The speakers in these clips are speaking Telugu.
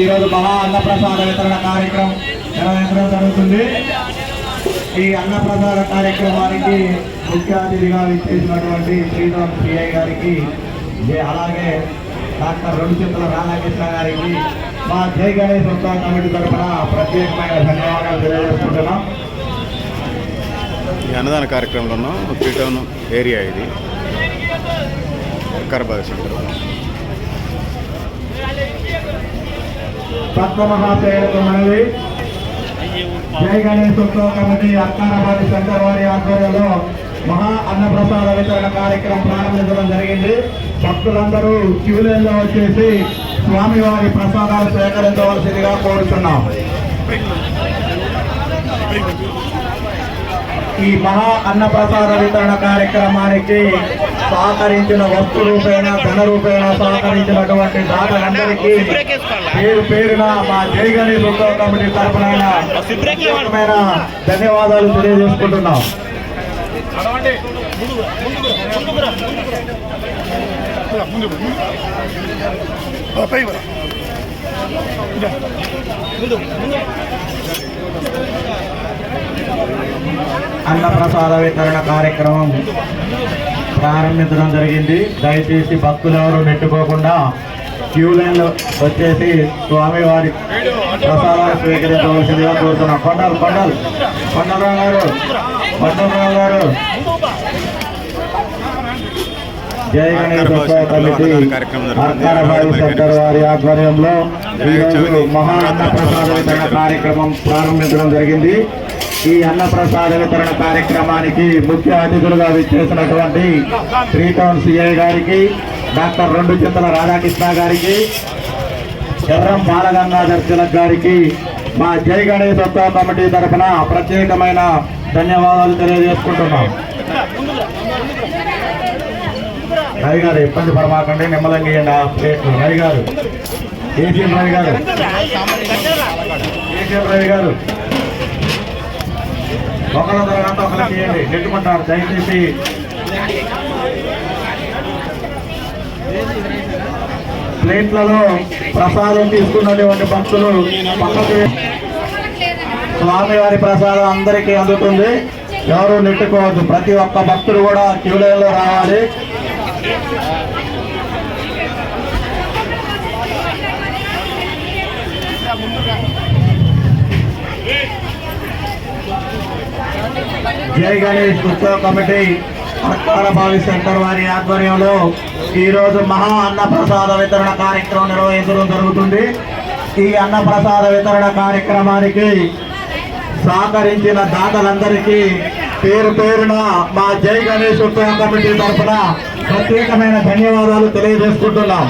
ఈరోజు మహా అన్నప్రసాద వితరణ కార్యక్రమం నిర్వహించడం జరుగుతుంది. ఈ అన్నప్రసాద కార్యక్రమానికి ముఖ్య అతిథిగా విచ్చేసినటువంటి శ్రీరామ్ సిఐ గారికి అలాగే డాక్టర్ రెండు చేతుల రాధాకృష్ణ గారికి మా జై గణేష్ ఉత్సవ కమిటీ తరఫున ప్రత్యేకమైన ధన్యవాదాలు తెలియజేసుకుంటున్నాం. ఈ అన్నదాన కార్యక్రమంలో త్రీ టౌన్ ఏరియా ఇది. వికారాబాద్ సెంటర్. భక్త మనవి జై గణేష్ ఉత్సవ కమిటీ అక్కారాబాద్ శంకర్ వారి ఆధ్వర్యంలో మహా అన్నప్రసాద వితరణ కార్యక్రమం ప్రారంభించడం జరిగింది. భక్తులందరూ క్యూలైన్లో వచ్చేసి స్వామివారి ప్రసాదాలు సేకరించవలసిందిగా కోరుతున్నాం ఈ మహా అన్నప్రసాద వితరణ కార్యక్రమానికి సహకరించిన వస్తు రూపేణ ధన రూపేణ సహకరించినటువంటి దాతలందరికీ పేరు పేరున మా జై గణేష్ ఉత్సవ కమిటీ తరఫున ధన్యవాదాలు తెలియజేసుకుంటున్నాం. అన్నప్రసాద వితరణ కార్యక్రమం ప్రారంభించడం జరిగింది. దయచేసి భక్తులు ఎవరు నెట్టుకోకుండా క్యూ లైన్లో వచ్చేసి స్వామివారి ప్రసాదాలు స్వీకరించవలసిందిగా కోరుతున్నాం. కొండలు కొండలు కొండలరావు గారు కొండలరావు గారు. జై సెంటర్ వారి ఆధ్వర్యంలో మహా అన్నప్రసాద వితరణ కార్యక్రమం ప్రారంభించడం జరిగింది. ఈ అన్నప్రసాద వితరణ కార్యక్రమానికి ముఖ్య అతిథులుగా విచ్చేసినటువంటి త్రీ టౌన్ సిఐ గారికి డాక్టర్ రెండు చింతల రాధాకృష్ణ గారికి ఎర్రం బాలగంగాధర్ తిలక్ గారికి మా జై గణేష్ కమిటీ తరఫున ప్రత్యేకమైన ధన్యవాదాలు తెలియజేసుకుంటున్నాం. రవి గారు ఇబ్బంది పడమాకండి నిమ్మలంగియండి ఆ ప్లేట్లు రవి గారు ఏసీఎం రవి గారు. ఏసీఎం రవి గారు ఒకళ్ళ తర్వాత ఒకరికి నెట్టుకుంటారు. దయచేసి ప్లేట్లలో ప్రసాదం తీసుకున్నటువంటి భక్తులు పక్కకు స్వామివారి ప్రసాదం అందరికీ అందుతుంది. ఎవరు నెట్టుకోవద్దు. ప్రతి ఒక్క భక్తుడు కూడా క్యూలైన్లో రావాలి. జై గణేష్ ఉత్సవ కమిటీ అక్కాల భావి సెంటర్ వారి ఆధ్వర్యంలో ఈరోజు మహా అన్న ప్రసాద వితరణ కార్యక్రమం నిర్వహించడం జరుగుతుంది. ఈ అన్న ప్రసాద వితరణ కార్యక్రమానికి సహకరించిన దాతలందరికీ పేరు పేరున మా జై గణేష్ ఉత్సవ కమిటీ తరఫున ప్రత్యేకమైన ధన్యవాదాలు తెలియజేసుకుంటున్నాం.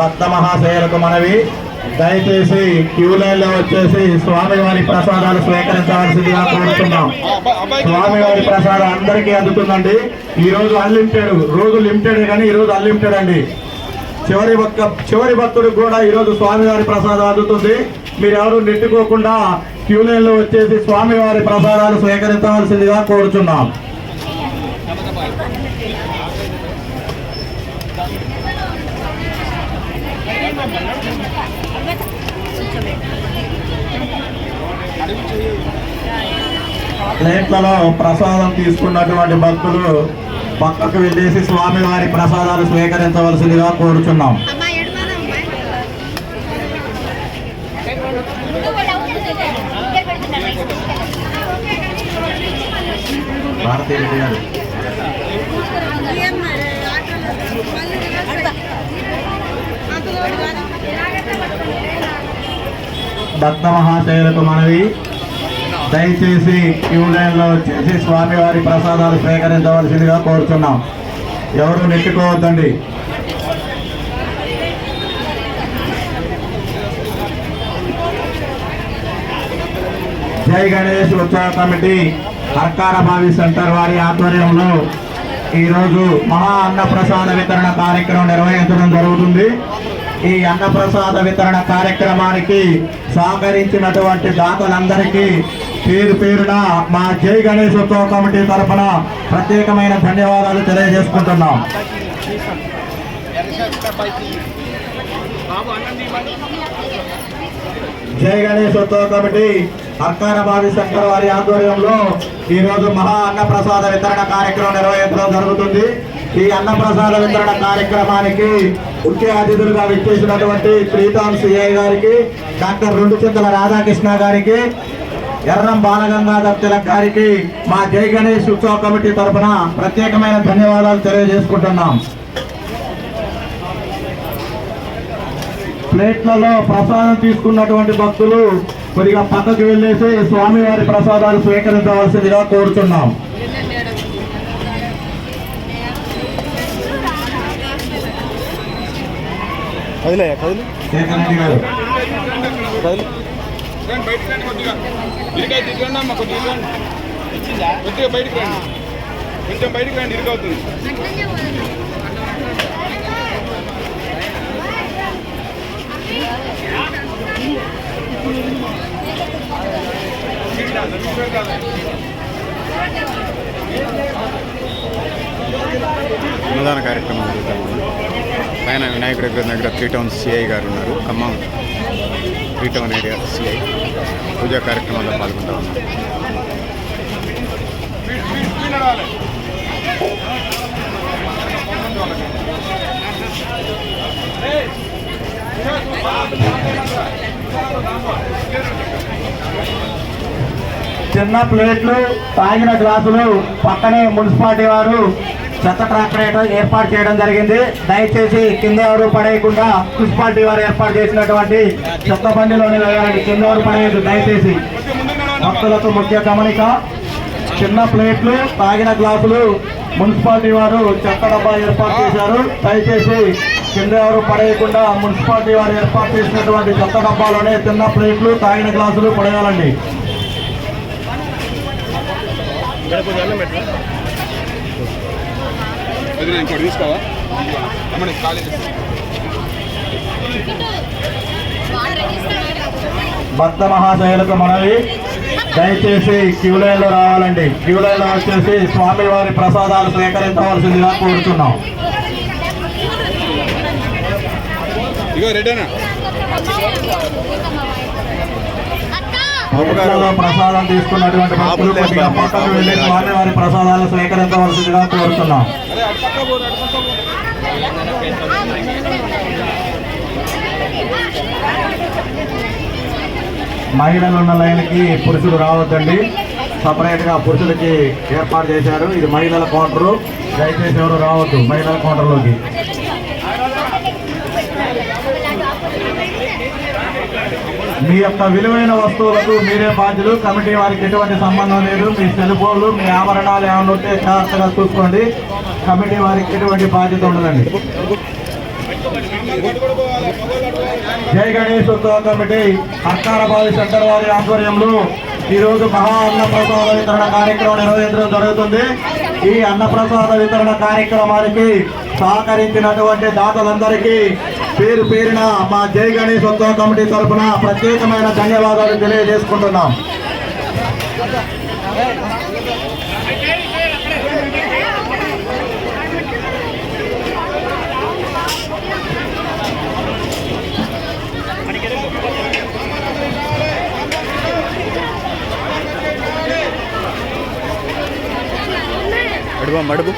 భక్త మహాశయులకు మనవి. దయచేసి క్యూ లైన్లో వచ్చేసి స్వామివారి ప్రసాదాలు స్వీకరించవలసిందిగా కోరుతున్నాం. స్వామివారి ప్రసాదం అందరికీ అందుతుందండి. ఈ రోజు అన్లిమిటెడ్ రోజు లిమిటెడ్ కానీ ఈ రోజు అన్లిమిటెడ్ అండి. చివరి భక్త చివరి భక్తుడికి కూడా ఈరోజు స్వామివారి ప్రసాదం అందుతుంది. మీరు ఎవరు నెట్టుకోకుండా క్యూ లైన్లో వచ్చేసి స్వామివారి ప్రసాదాలు స్వీకరించవలసిందిగా కోరుచున్నాం. ప్లేట్లలో ప్రసాదం తీసుకున్నటువంటి భక్తులు పక్కకు వెళ్ళేసి స్వామివారి ప్రసాదాలు స్వీకరించవలసిందిగా కోరుచున్నాం. భారతీయ దత్త మహాశయులకు మనవి. దయచేసి క్యూ లైన్లో వచ్చేసి స్వామివారి ప్రసాదాలు స్వీకరించవలసిందిగా కోరుతున్నాం. ఎవరు నెట్టుకోవద్దండి. జై గణేష్ ఉత్సవ కమిటీ అర్కార భావి సెంటర్ వారి ఆధ్వర్యంలో ఈరోజు మహా అన్న ప్రసాద వితరణ కార్యక్రమం నిర్వహించడం జరుగుతుంది. ఈ అన్నప్రసాద వితరణ కార్యక్రమానికి సహకరించినటువంటి దాతలందరికీ పేరు పేరున మా జై గణేష్ ఉత్సవ కమిటీ తరఫున ప్రత్యేకమైన ధన్యవాదాలు తెలియజేసుకుంటున్నాం. జై గణేష్ ఉత్సవ కమిటీ హర్కార భావి శంకర్ వారి ఆధ్వర్యంలో ఈ రోజు మహా అన్న ప్రసాద వితరణ కార్యక్రమం నిర్వహించడం జరుగుతుంది. ఈ అన్న ప్రసాద వితరణ కార్యక్రమానికి ముఖ్య అతిథులుగా విచ్చేసినటువంటి శ్రీతాం సిఐ గారికి డాక్టర్ రెండు చింతల రాధాకృష్ణ గారికి ఎర్రం బాలగంగాధర్ తిలక్ గారికి మా జై గణేష్ ఉత్సవ కమిటీ తరఫున ప్రత్యేకమైన ధన్యవాదాలు తెలియజేసుకుంటున్నాం. ప్లేట్లలో ప్రసాదం తీసుకున్నటువంటి భక్తులు కొద్దిగా పక్కకు వెళ్ళేసి స్వామివారి ప్రసాదాలు స్వీకరించవలసిందిగా కోరుతున్నాం. కదిలే. కదిలి. కదిలి బయటికి రండి. కొంచెం బయటికి రండి ఇరుగవుతుంది అన్నదాన కార్యక్రమం జరుగుతుంది. పైన వినాయకుడి దగ్గర దగ్గర త్రీ టౌన్ సిఐ గారు ఉన్నారు. Khammam three town area CI పూజా కార్యక్రమాల్లో పాల్గొంటా ఉన్నారు చిన్న ప్లేట్లు తాగిన గ్లాసులు పక్కనే మున్సిపాలిటీ వారు చెత్త ట్రాక్టర్ ఏర్పాటు చేయడం జరిగింది. దయచేసి కింద ఎవరు పడేయకుండా మున్సిపాలిటీ వారు ఏర్పాటు చేసినటువంటి చెత్త బండిలోని వేయాలండి కింద ఎవరు పడేయద్దు దయచేసి. భక్తులకు ముఖ్య గమనిక చిన్న ప్లేట్లు తాగిన గ్లాసులు మున్సిపాలిటీ వారు చెత్త డబ్బా ఏర్పాటు చేశారు. దయచేసి కింద ఎవరు పడేయకుండా మున్సిపాలిటీ వారు ఏర్పాటు చేసినటువంటి చెత్త డబ్బాలోనే చిన్న ప్లేట్లు తాగిన గ్లాసులు పడేయాలండి. అది నేను ఇంకోటి తీసుకోవా? అమ్మని ఖాళీ భక్త మహాశయులకు మనవి. దయచేసి క్యూ లైన్లో రావాలండి. క్యూ లైన్లో వచ్చేసి స్వామివారి ప్రసాదాలు స్వీకరించవలసిందిగా కోరుతున్నాం ఇగో రెడీనా? ప్రభుత్వంలో ప్రసాదం తీసుకున్నటువంటి భక్తులు కొద్దిగా పక్కకు వెళ్ళి స్వామివారి ప్రసాదాలు స్వీకరించవలసిందిగా కోరుతున్నాం. మహిళలు ఉన్న లైన్కి పురుషులు రావద్దండి. సపరేట్గా పురుషులకి ఏర్పాటు చేశారు. ఇది మహిళల కౌంటరు దయచేసి ఎవరు రావద్దు మహిళల కౌంటర్లోకి మీ యొక్క విలువైన వస్తువులకు మీరే బాధ్యులు. కమిటీ వారికి ఎటువంటి సంబంధం లేదు. మీ సెల్ ఫోన్లు మీ ఆభరణాలు ఏమైనా ఉంటే జాగ్రత్తగా చూసుకోండి. కమిటీ వారికి ఎటువంటి బాధ్యత ఉండదండి. జై గణేష్ ఉత్సవ కమిటీ అక్కారబావి సెంటర్ వారి ఆధ్వర్యంలో ఈరోజు మహా అన్నప్రసాద వితరణ కార్యక్రమం నిర్వహించడం జరుగుతుంది. ఈ అన్నప్రసాద వితరణ కార్యక్రమానికి సహకరించినటువంటి దాతలందరికీ పేరు పేరున మా జై గణేష్ ఉత్సవ కమిటీ తరఫున ప్రత్యేకమైన ధన్యవాదాలు తెలియజేసుకుంటున్నాం. అడుగు మడుగు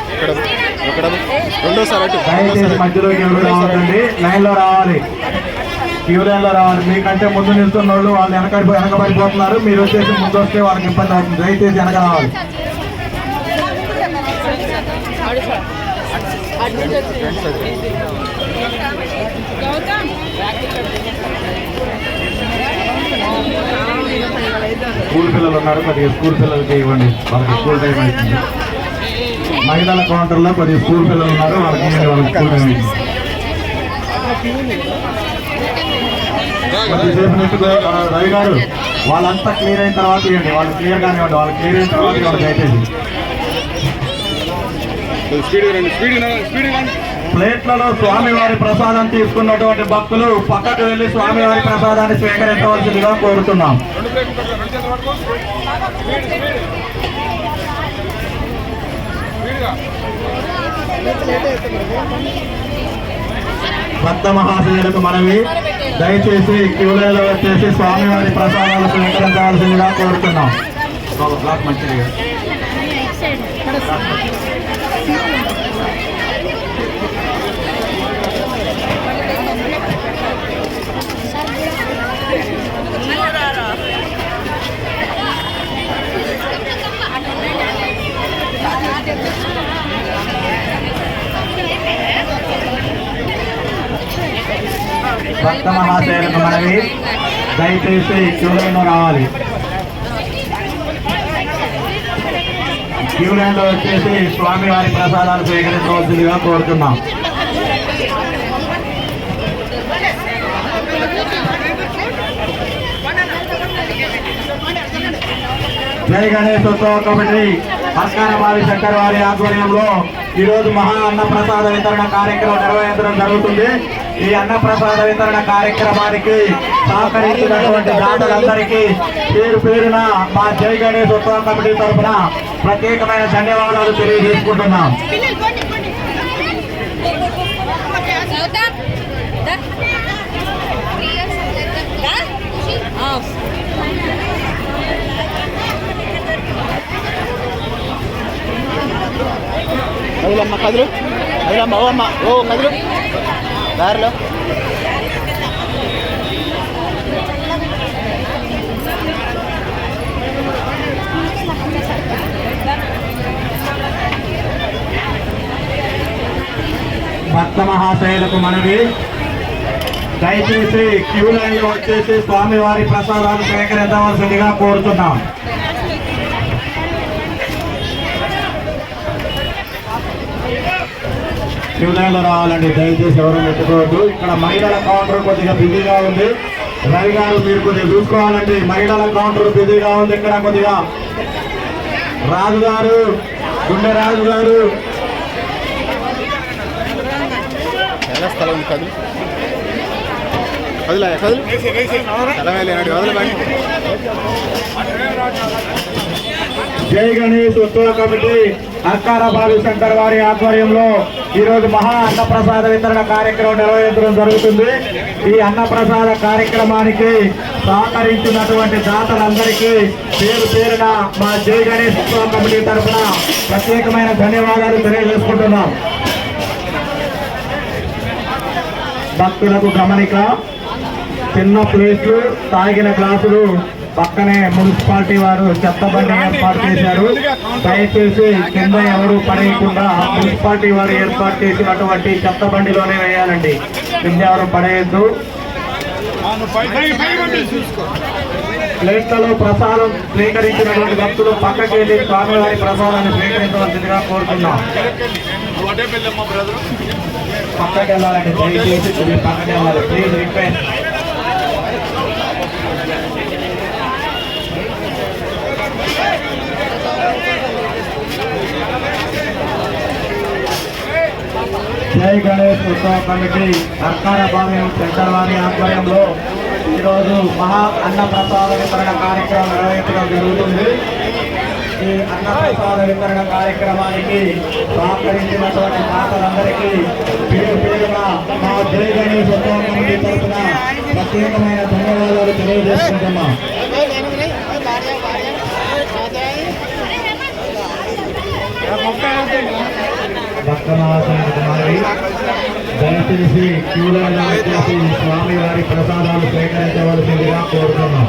ఇక్కడ ఇక్కడ రెండోసారి అటు. దయచేసి మధ్యలోకి ఎవరు రావద్దండి లైన్లో రావాలి. క్యూ మీకంటే ముందు నిల్చున్న వాళ్ళు వాళ్ళు వెనక వెనకబడిపోతున్నారు. మీరు వచ్చేసి ముందు వస్తే వాళ్ళకి ఇబ్బంది అవుతుంది. దయచేసి వెనక రావాలి. స్కూల్ పిల్లలు ఉన్నారు. కొద్దిగా స్కూల్ పిల్లలకి ఇవ్వండి. వాళ్ళకి స్కూల్ టైం అవుతుంది మహిళల కౌంటర్లో కొద్దిగా స్కూల్ పిల్లలు ఉన్నారు వాళ్ళకి ఇవ్వండి స్కూల్ కొద్దిసేపు నెట్టుకో రవి గారు వాళ్ళంతా క్లియర్ అయిన తర్వాత ఇవ్వండి. వాళ్ళు క్లియర్ గానే ఇవ్వండి వాళ్ళు క్లియర్ అయిన తర్వాత ఇవ్వండి దయచేసి. ప్లేట్లలో స్వామివారి ప్రసాదం తీసుకున్నటువంటి భక్తులు పక్కకు వెళ్ళి స్వామివారి ప్రసాదాన్ని స్వీకరించవలసిందిగా కోరుతున్నాం రెండు ప్లేట్లు పట్టుకో రెండు చేతులు పట్టుకో స్పీడ్ స్పీడ్ స్పీడ్గా భక్త మహాశయులకు మనవి. దయచేసి క్యూలలో వచ్చేసి స్వామివారి ప్రసాదాలు స్వీకరించవలసిందిగా కోరుతున్నాం. మంచిది. భక్త మహాశయులకు మనవి. దయచేసి క్యూలైన్లో రావాలి. క్యూలైన్లో వచ్చేసి స్వామివారి ప్రసాదాలు స్వీకరించవలసిందిగా కోరుతున్నాం. జై గణేష్ ఒకటి కమిటీ. అస్కారవారి శంకర్ వారి ఆధ్వర్యంలో ఈరోజు మహా అన్న ప్రసాద వితరణ కార్యక్రమం నిర్వహించడం జరుగుతుంది. ఈ అన్న ప్రసాద వితరణ కార్యక్రమానికి సహకరించినటువంటి దాతలందరికీ పేరు పేరున మా జై గణేష్ ఉత్సవ కమిటీ తరఫున ప్రత్యేకమైన ధన్యవాదాలు తెలియజేసుకుంటున్నాం. పిల్లలు కదులమ్మ కదులు. కదులమ్మ ఓ అమ్మ ఓ కదులు. దారిలో. భక్త మహాశయులకు మనవి. దయచేసి క్యూ లైన్లో వచ్చేసి స్వామివారి ప్రసాదాలు సేకరించవలసిందిగా కోరుతున్నాం. క్యూ రావాలండి. దయచేసి ఎవరు పెట్టుకోవద్దు. ఇక్కడ మహిళల కౌంటర్ కొద్దిగా బిజీగా ఉంది. రవి గారు మీరు కొద్దిగా చూసుకోవాలండి. మహిళల కౌంటర్ బిజీగా ఉంది. ఇక్కడ కొద్దిగా రాజు గారు గుండె రాజు గారు. స్థలం కదులు. వదలబండి జై గణేష్ ఉత్సవ కమిటీ. అక్కార బాబు శంకర్ వారి ఆధ్వర్యంలో ఈరోజు మహా అన్నప్రసాద వితరణ కార్యక్రమం నిర్వహించడం జరుగుతుంది. ఈ అన్నప్రసాద కార్యక్రమానికి సహకరించినటువంటి దాతలందరికీ పేరు పేరున మా జై గణేష్ కమిటీ తరఫున ప్రత్యేకమైన ధన్యవాదాలు తెలియజేసుకుంటున్నాం. భక్తులకు గమనిక చిన్న ప్లేట్లు తాగిన గ్లాసులు పక్కనే మున్సిపాలిటీ వారు చెత్త బండి ఏర్పాటు చేశారు. దయచేసి కింద ఎవరు పడేయకుండా మున్సిపాలిటీ వారు ఏర్పాటు చేసినటువంటి చెత్త బండిలోనే వేయాలండి. కింద ఎవరు పడేయద్దు. ప్లేట్లలో ప్రసాదం స్వీకరించినటువంటి భక్తులు పక్కకి వెళ్ళి స్వామివారి ప్రసాదాన్ని స్వీకరించవలసిందిగా కోరుతున్నాం. పక్కకి వెళ్ళాలండి దయచేసి పక్కకి వెళ్ళాలి ప్లీజ్ రిక్వెస్ట్ జై గణేష్ ఉత్సవ కమిటీ సర్కార భావ్యం శంకర్ వారి ఆధ్వర్యంలో ఈరోజు మహా అన్న ప్రసాద వితరణ కార్యక్రమం నిర్వహించడం జరుగుతుంది. ఈ అన్న ప్రసాద వితరణ కార్యక్రమానికి సహకరించినటువంటి మాతలందరికీ పేరు పేరున మా జై గణేష్ ఉత్సవ కమిటీ తరఫున ప్రత్యేకమైన ధన్యవాదాలు తెలియజేసుకుంటున్నాం. భక్త మహాశయులకు దయచేసి క్యూలలో వచ్చేసి స్వామివారి ప్రసాదాలు సేకరించవలసిందిగా కోరుతున్నాం.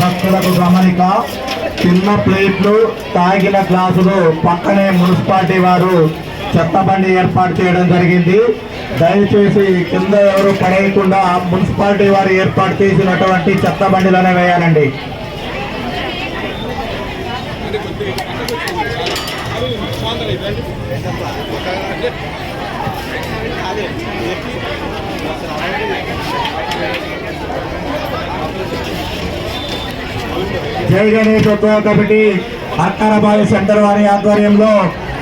భక్తులకు గమనిక చిన్న ప్లేట్లు తాగిన గ్లాసులు పక్కనే మున్సిపాలిటీ వారు చెత్త బండి ఏర్పాటు చేయడం జరిగింది. దయచేసి కింద ఎవరు పడేయకుండా మున్సిపాలిటీ వారు ఏర్పాటు చేసినటువంటి చెత్త బండిలోనే వేయాలండి. జై గణేష్ ఉత్సవ కమిటీ అక్కరబావి సెంటర్ వారి ఆధ్వర్యంలో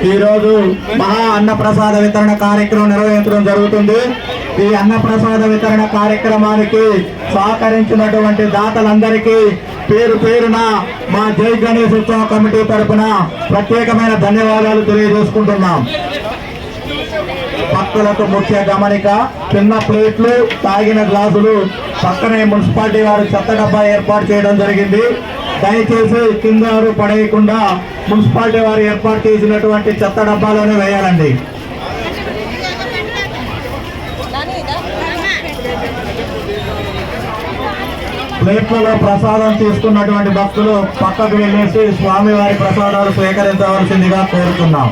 ఈరోజు మహా అన్న ప్రసాద వితరణ కార్యక్రమం నిర్వహించడం జరుగుతుంది. ఈ అన్న ప్రసాద వితరణ కార్యక్రమానికి సహకరించినటువంటి దాతలందరికీ పేరు పేరున మా జై గణేష్ ఉత్సవ కమిటీ తరపున ప్రత్యేకమైన ధన్యవాదాలు తెలియజేసుకుంటున్నాం. భక్తులకు ముఖ్య గమనిక చిన్న ప్లేట్లు తాగిన గ్లాసులు పక్కనే మున్సిపాలిటీ వారు చెత్త డబ్బా ఏర్పాటు చేయడం జరిగింది. దయచేసి కింద పడేయకుండా మున్సిపాలిటీ వారు ఏర్పాటు చేసినటువంటి చెత్త డబ్బాలోనే వేయాలండి. ప్లేట్లలో ప్రసాదం తీసుకున్నటువంటి భక్తులు పక్కకు వెళ్ళేసి స్వామివారి ప్రసాదాలు స్వీకరించవలసిందిగా కోరుతున్నాం.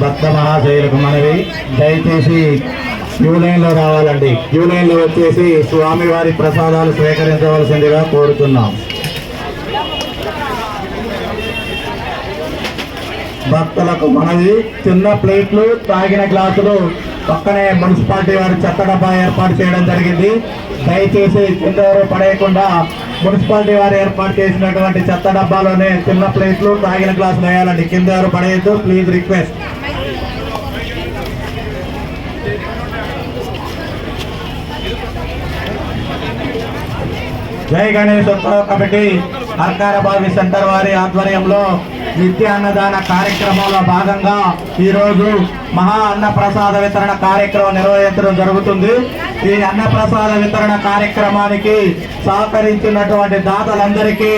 భక్త మహాశైలకు మనవి. దయచేసి క్యూ లైన్లో రావాలండి. క్యూ లైన్లో వచ్చేసి స్వామివారి ప్రసాదాలు స్వీకరించవలసిందిగా కోరుతున్నాం. భక్తులకు మనది చిన్న ప్లేట్లు తాగిన గ్లాసులు. పక్కనే మున్సిపాలిటీ వారి చెత్త డబ్బా ఏర్పాటు చేయడం జరిగింది. దయచేసి కింద ఎవరు పడేయకుండా మున్సిపాలిటీ వారు ఏర్పాటు చేసినటువంటి చెత్త డబ్బాలోనే చిన్న ప్లేట్లు తాగిన గ్లాసులు వేయాలండి. కింద ఎవరు పడేయద్దు. Please request. జై గణేష్ కమిటీ. అర్కారబావి సెంటర్ వారి ఆధ్వర్యంలో నిత్య అన్నదాన కార్యక్రమంలో భాగంగా ఈరోజు మహా అన్న ప్రసాద వితరణ కార్యక్రమం నిర్వహించడం జరుగుతుంది. ఈ అన్న ప్రసాద వితరణ కార్యక్రమానికి సహకరించినటువంటి దాతలందరికీ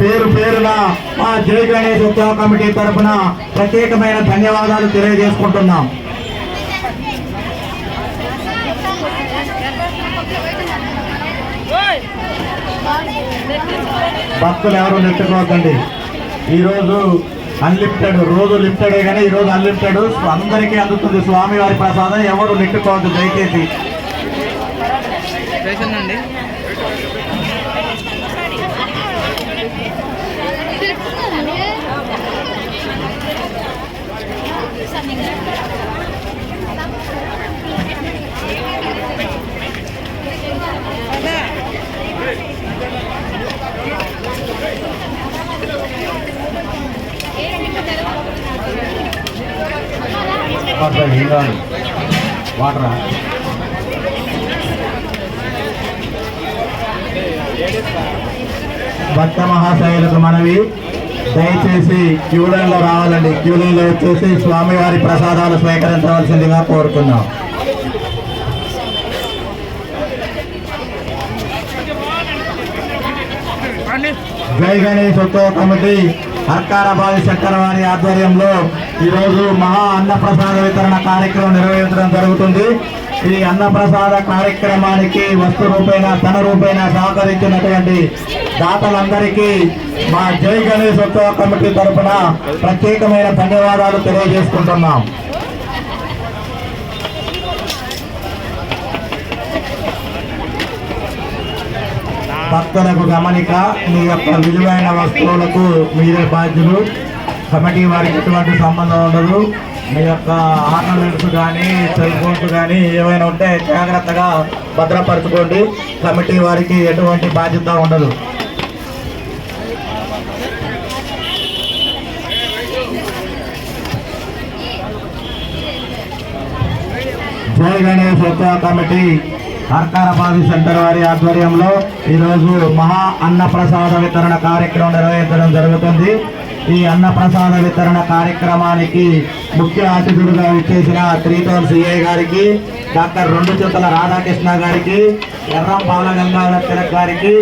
పేరు పేరున మా జై గణేష్ ఉత్సవ కమిటీ తరఫున ప్రత్యేకమైన ధన్యవాదాలు తెలియజేసుకుంటున్నాం. భక్తులు ఎవరు నెట్టుకోవద్దండి. ఈరోజు అన్లిమిటెడ్ రోజు లిఫ్టెడే కానీ ఈరోజు అన్లిమిటెడ్ అందరికీ అందుతుంది స్వామివారి ప్రసాదం ఎవరు నెట్టుకోవద్దు దయచేసి. స్టేషన్ వాటరా? భక్త మహాశైలకు మనవి. దయచేసి క్యూ రావాలండి. క్యూ వచ్చేసి స్వామివారి ప్రసాదాలు స్వీకరించవలసిందిగా కోరుకున్నాం జై గణేష్ ఉత్సవ కమిటీ. హర్కారబావి శంకర వారి ఆధ్వర్యంలో ఈరోజు మహా అన్నప్రసాద వితరణ కార్యక్రమం నిర్వహించడం జరుగుతుంది. ఈ అన్నప్రసాద కార్యక్రమానికి వస్తు రూపేణ ధన రూపేణ సహకరించినటువంటి దాతలందరికీ మా జై గణేష్ ఉత్సవ కమిటీ తరఫున ప్రత్యేకమైన ధన్యవాదాలు తెలియజేసుకుంటున్నాం. భక్తులకు గమనిక మీ యొక్క విలువైన వస్తువులకు మీరే బాధ్యులు. కమిటీ వారికి ఎటువంటి సంబంధం ఉండదు. మీ యొక్క ఆర్నమెంట్స్ కానీ సెల్ ఫోన్స్ కానీ ఏవైనా ఉంటే జాగ్రత్తగా భద్రపరచుకోండి. కమిటీ వారికి ఎటువంటి బాధ్యత ఉండదు. జై గణేష్ కమిటీ. హర్కారబావి సెంటర్ వారి ఆధ్వర్యంలో ఈరోజు మహా అన్నప్రసాద వితరణ కార్యక్రమం నిర్వహించడం జరుగుతుంది. ఈ అన్నప్రసాద వితరణ కార్యక్రమానికి ముఖ్య అతిథులుగా విచ్చేసిన త్రీ టౌన్ సిఐ గారికి డాక్టర్ రెండు చుట్టల రాధాకృష్ణ గారికి ఎర్రం బాలగంగాధర్ తిలక్ గారికి